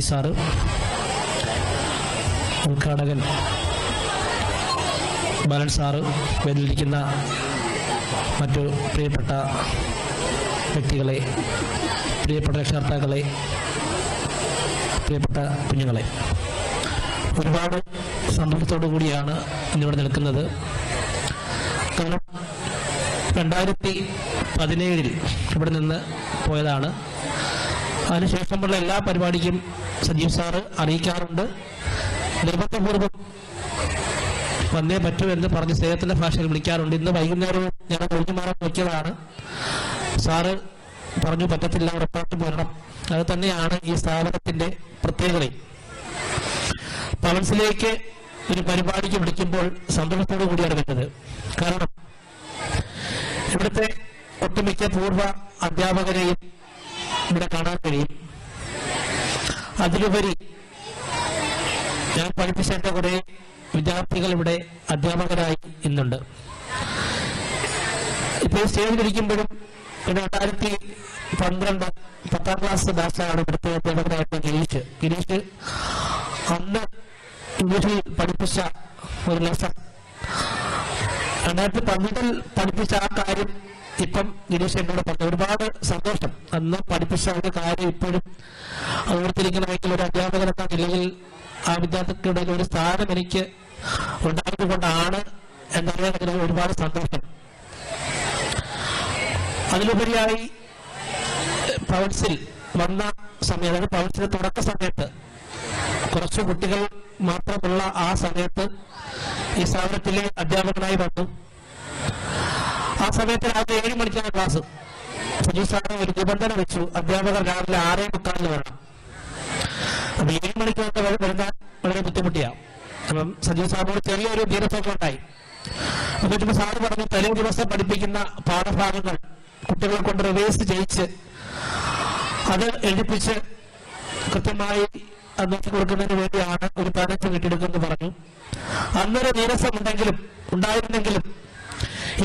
Sir ഉദ്ഘാടകൻ Balan sir വേദിയിലിരിക്കുന്ന മറ്റു പ്രിയപ്പെട്ട വ്യക്തികളെ പ്രിയപ്പെട്ട രക്ഷകർത്താക്കളെ പ്രിയപ്പെട്ട കുഞ്ഞുങ്ങളെ. ഒരുപാട് സന്തോഷത്തോടു കൂടിയാണ് ഇന്നിവിടെ നിൽക്കുന്നത്. കാരണം രണ്ടായിരത്തി പതിനേഴിൽ ഇവിടെ നിന്ന് പോയതാണ്. അതിനുശേഷമുള്ള എല്ലാ പരിപാടിക്കും സജീവ് സാറ് അറിയിക്കാറുണ്ട്. നിർബന്ധപൂർവം വന്നേ പറ്റൂ എന്ന് പറഞ്ഞ് സ്നേഹത്തിന്റെ ഭാഷയിൽ വിളിക്കാറുണ്ട്. ഇന്ന് വൈകുന്നേരവും ഞങ്ങൾ ഒഴിഞ്ഞു മാറാൻ നോക്കിയതാണ് സാറ് പറഞ്ഞു പറ്റത്തില്ല ഉറപ്പായിട്ടും വരണം. അത് തന്നെയാണ് ഈ സ്ഥാപനത്തിന്റെ പ്രത്യേകത പവൻസിലേക്ക് ഒരു പരിപാടിക്ക് വിളിക്കുമ്പോൾ സന്തോഷത്തോടു കൂടിയാണ് വരുന്നത്. കാരണം ഇവിടുത്തെ ഒട്ടുമിക്ക പൂർവ അധ്യാപകരെയും ഇവിടെ കാണാൻ കഴിയും. അതിലുപരി ഞാൻ പഠിപ്പിച്ച എന്റെ കുറെ വിദ്യാർത്ഥികൾ ഇവിടെ അധ്യാപകരായി ഇന്നുണ്ട്. ഇപ്പോൾ സ്റ്റേജിലിരിക്കുമ്പോഴും രണ്ടായിരത്തി പന്ത്രണ്ട് പത്താം ക്ലാസ് ബാച്ചാണ് ഇവിടുത്തെ അധ്യാപകരായിട്ട് ഗിരീഷ്. ഗിരീഷ് അന്ന് ഇംഗ്ലീഷിൽ പഠിപ്പിച്ച ഒരു ലെസൺ രണ്ടായിരത്തി പന്ത്രണ്ടിൽ പഠിപ്പിച്ച ആ കാര്യം ഇപ്പം ഗിരീഷ് എന്നോട് പറഞ്ഞു ഒരുപാട് സന്തോഷം. അന്ന് പഠിപ്പിച്ച ഒരു കാര്യം ഇപ്പോഴും ഓർത്തിരിക്കണമെങ്കിൽ ഒരു അധ്യാപകൻ എന്ന നിലയിൽ ആ വിദ്യാർത്ഥികളുടെ ഒരു സ്ഥാനം എനിക്ക് ഉണ്ടായതുകൊണ്ടാണ് എന്നറിയാൻ ഒരുപാട് സന്തോഷം. അതിലുപരിയായി പവൻസിൽ വന്ന സമയം അതായത് പവൻസിന്റെ തുടക്ക സമയത്ത് കുറച്ച് കുട്ടികൾ മാത്രമുള്ള ആ സമയത്ത് ഈ സ്ഥാപനത്തിലെ അധ്യാപകനായി വന്നു. ആ സമയത്ത് രാവിലെ ഏഴ് മണിക്കാണ് ക്ലാസ്. സുജു സാറ് ഒരു നിബന്ധന വെച്ചു. അധ്യാപകർ രാവിലെ ആറേ മുക്കാലിന് വരണം. അപ്പൊ ഏഴ് മണിക്കൊക്കെ വര- വരുന്ന വളരെ ബുദ്ധിമുട്ടിയാണ് അപ്പം സജീവ് സാറിനോട് ചെറിയൊരു ധീരത്വം ഉണ്ടായി. അപ്പൊ സാറ് പറഞ്ഞു തലേ ദിവസം പഠിപ്പിക്കുന്ന പാഠഭാഗങ്ങൾ കുട്ടികളെ കൊണ്ട് റിവേഴ്സ് ചെയ്യിച്ച് അത് എഴുതിപ്പിച്ച് കൃത്യമായി അന്വേഷിച്ച് കൊടുക്കുന്നതിന് വേണ്ടിയാണ് ഒരു പതിനഞ്ച് വീട്ടെടുക്കുമെന്ന് പറഞ്ഞു. അന്നൊരു നീരസം ഉണ്ടെങ്കിലും ഉണ്ടായിരുന്നെങ്കിലും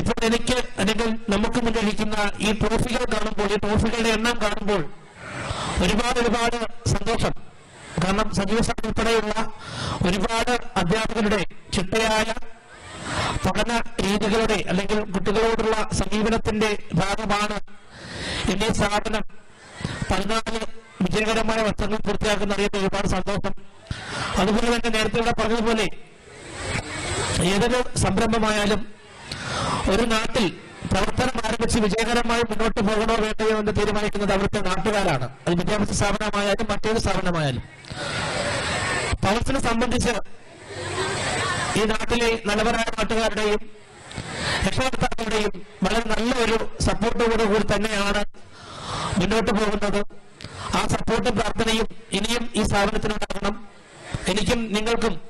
ഇപ്പോൾ എനിക്ക് അല്ലെങ്കിൽ നമുക്ക് മുന്നിലിരിക്കുന്ന ഈ ട്രോഫികൾ കാണുമ്പോൾ ഈ ട്രോഫികളുടെ എണ്ണം കാണുമ്പോൾ ഒരുപാട് ഒരുപാട് സന്തോഷം. കാരണം സജീവ സാർ ഉൾപ്പെടെയുള്ള ഒരുപാട് അധ്യാപകരുടെ ചിട്ടയായ പഠന രീതികളുടെ അല്ലെങ്കിൽ കുട്ടികളോടുള്ള സമീപനത്തിന്റെ ഭാഗമാണ് എന്നീ സ്ഥാപനം. പതിനാല് വിജയകരമായ വസ്ത്രങ്ങൾ പൂർത്തിയാക്കുന്ന അറിയുന്ന ഒരുപാട് സന്തോഷം. അതുപോലെ തന്നെ നേരത്തെ ഇവിടെ പറഞ്ഞതുപോലെ ഏതൊരു സംരംഭമായാലും ഒരു നാട്ടിൽ പ്രവർത്തനം ആരംഭിച്ച് വിജയകരമായി മുന്നോട്ട് പോകണോ വേണ്ടയോ എന്ന് തീരുമാനിക്കുന്നത് അവിടുത്തെ നാട്ടുകാരാണ്. അത് വിദ്യാഭ്യാസ സ്ഥാപനമായാലും മറ്റേത് സ്ഥാപനമായാലും. പൗരസിനെ സംബന്ധിച്ച് ഈ നാട്ടിലെ നല്ലവരായ നാട്ടുകാരുടെയും രക്ഷകർത്താക്കളുടെയും വളരെ നല്ല ഒരു സപ്പോർട്ടോടു കൂടി തന്നെയാണ് മുന്നോട്ട് പോകുന്നത്. ആ സപ്പോർട്ടും പ്രാർത്ഥനയും ഇനിയും ഈ സ്ഥാപനത്തിനുണ്ടാകണം എനിക്കും നിങ്ങൾക്കും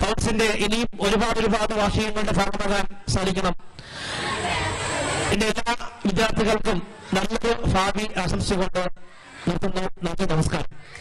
പൗരസിന്റെ ഇനിയും ഒരുപാട് ഒരുപാട് വാർഷികങ്ങളുടെ ഭാഗമാകാൻ സാധിക്കണം. എന്റെ എല്ലാ വിദ്യാർത്ഥികൾക്കും നല്ലൊരു ഭാവി ആശംസിച്ചുകൊണ്ട് നിർത്തുന്നു. നന്ദി നമസ്കാരം.